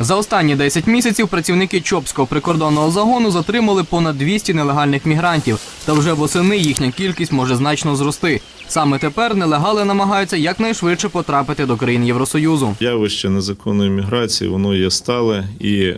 За останні 10 місяців працівники Чопського прикордонного загону затримали понад 200 нелегальних мігрантів. Та вже восени їхня кількість може значно зрости. Саме тепер нелегали намагаються якнайшвидше потрапити до країн Євросоюзу. Явище незаконної міграції воно є стале і е,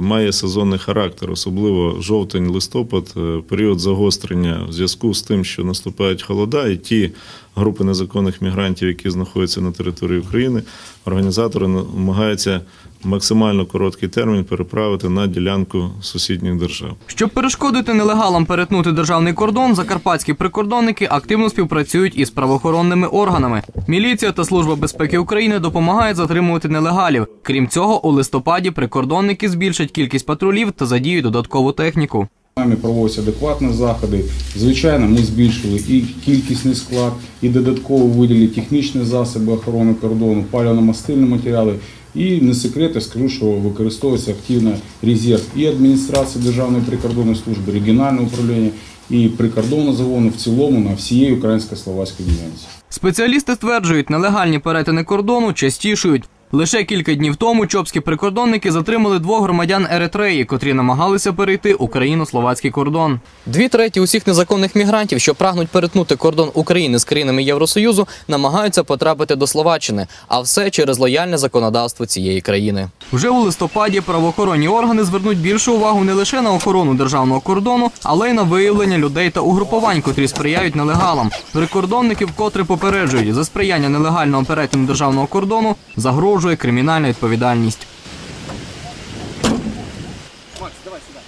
має сезонний характер, особливо жовтень-листопад, е, період загострення в зв'язку з тим, що наступають холода, і ті групи незаконних мігрантів, які знаходяться на території України, організатори намагаються максимально короткий термін переправити на ділянку сусідніх держав. Щоб перешкодити нелегалам перетнути державний кордон, закарпатські прикордонники активно співпрацюють із правоохоронними органами. Міліція та служба безпеки України допомагають затримувати нелегалів. Крім цього, у листопаді прикордонники збільшать кількість патрулів та задіють додаткову техніку. Нами проводяться адекватні заходи. Звичайно, ми збільшили і кількісний склад, і додатково виділили технічні засоби охорони кордону, паливно-мастильні матеріали. І не секрет, я скажу, що використовується активно резерв і адміністрації Державної прикордонної служби, регіонального управління, і прикордонного загону в цілому на всієї українсько-словацькій ділянці. Спеціалісти стверджують, нелегальні перетини кордону частішують. Лише кілька днів тому чопські прикордонники затримали двох громадян Еритреї, котрі намагалися перейти україно-словацький кордон. Дві треті усіх незаконних мігрантів, що прагнуть перетнути кордон України з країнами Євросоюзу, намагаються потрапити до Словаччини, а все через лояльне законодавство цієї країни. Вже у листопаді правоохоронні органи звернуть більшу увагу не лише на охорону державного кордону, але й на виявлення людей та угрупувань, котрі сприяють нелегалам. Прикордонники вкотре попереджують за сприяння нелегального перетину державного кордону загрожує кримінальна відповідальність. Макс, давай сюда.